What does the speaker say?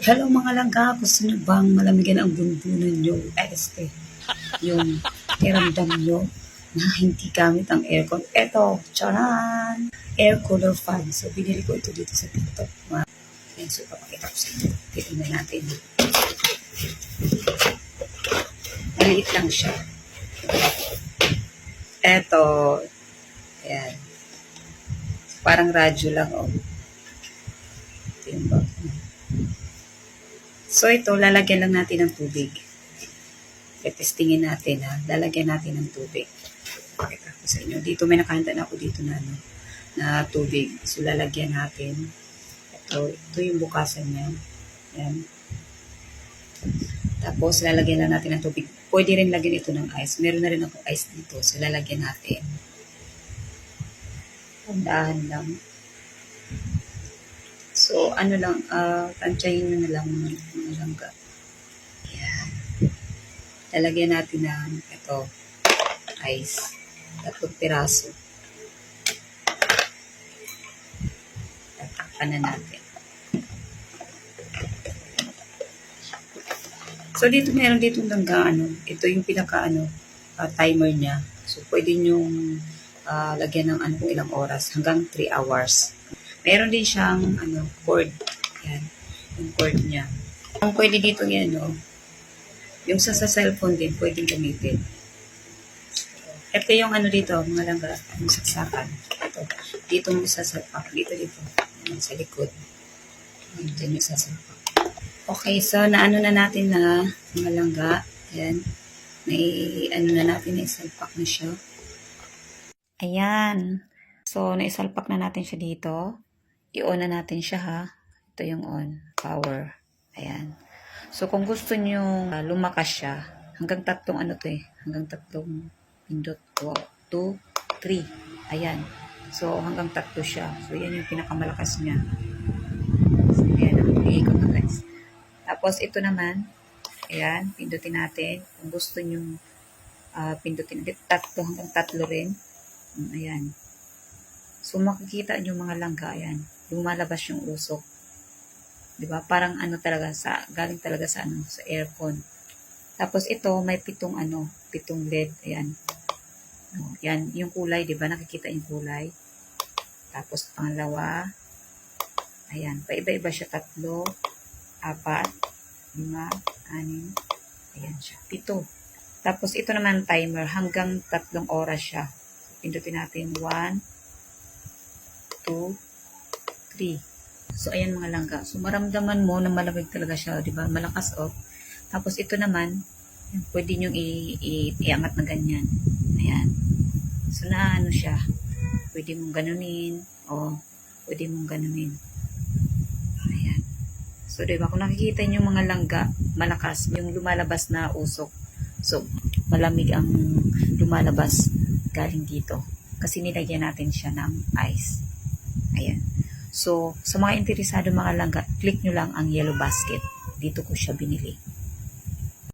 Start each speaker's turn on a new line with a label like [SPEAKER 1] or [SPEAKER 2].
[SPEAKER 1] Hello mga langga, gusto nyo bang malamigan ang bunbunan nyo? Eh, este, yung kiramdam nyo na hindi gamit ang aircon. Eto, charan! Air cooler fan. So, binili ko ito dito sa TikTok. Mga Ayan, so, papakita ko sa inyo. Titignan natin. Maliit lang siya. Eto. Ayan. Parang radyo lang, oh. Ito yung bag niya. So ito, lalagyan lang natin ng tubig. Tetestingin natin ha. Lalagyan natin ng tubig. Pakita ko sa inyo. Dito may nakahanda na ako dito na, ano, na tubig. So lalagyan natin. Ito, ito yung bukasan niya. Yan. Tapos lalagyan lang natin ng tubig. Pwede rin lagyan ito ng ice. Meron na rin ako ice dito. So lalagyan natin. Tandaan lang. So, ano lang, ah, tansyahin nyo na lang mga, mga langga. Ayan. Lalagyan natin ng ito, ice. Tatlong piraso. Tatakpan na natin. So, dito meron dito langga, ano, ito yung pinaka, ano, ah, timer niya. So, pwede nyong ah, lagyan ng ano, ilang oras, hanggang 3 hours. Meron din siyang ano, cord. Yan. Yung cord niya. Ang pwede dito yan, no? Yung sa, sa cellphone din, pwedeng gamitin. Ito yung ano dito, mga langga, yung saksakan. Ito. Dito mo sasalpak. Dito, dito. Yan, sa likod. Yan, dyan yung sasalpak. Okay, so naano na natin na mga langga. Yan. May ano na natin, na isalpak na siya. Ayan. So, naisalpak na natin siya dito. I-on na natin siya ha. Ito yung on. Power. Ayan. So, kung gusto nyo uh, lumakas siya, hanggang tatlong ano to eh. Hanggang tatlong pindot. 2, 3. Ayan. So, hanggang tatlo siya. So, yan yung pinakamalakas niya. So, ayan. Nakapigay ko na guys. Tapos, ito naman. Ayan. Pindutin natin. Kung gusto nyo uh, pindutin. Tatlo hanggang tatlo rin. Mm, Ayan. So, makikita nyo mga langga, ayan. Lumalabas yung usok. 'Di ba Parang ano talaga, sa, galing talaga sa, ano, sa aircon. Tapos ito, may pitong ano, pitong LED. Ayan. Oh, yan, yung kulay, 'di ba Nakikita yung kulay. Tapos pangalawa, ayan, paiba-iba siya tatlo, apat, lima, anim, ayan siya, pito. Tapos ito naman timer, hanggang tatlong oras siya. Pindutin natin 1, 2, 3. So, ayan mga langga. So, maramdaman mo na malamig talaga siya, di ba? Malakas off. Tapos, ito naman, pwede nyo iangat na ganyan. Ayan. So, na ano siya. Pwede mong ganunin. O, pwede mong ganunin. Ayan. So, di ba? Kung nakikita nyo mga langga, malakas. Yung lumalabas na usok. So, malamig ang lumalabas galing dito. Kasi nilagyan natin siya ng ice. Ayan. So, sa mga interesado mga langga, click nyo lang ang yellow basket. Dito ko siya binili.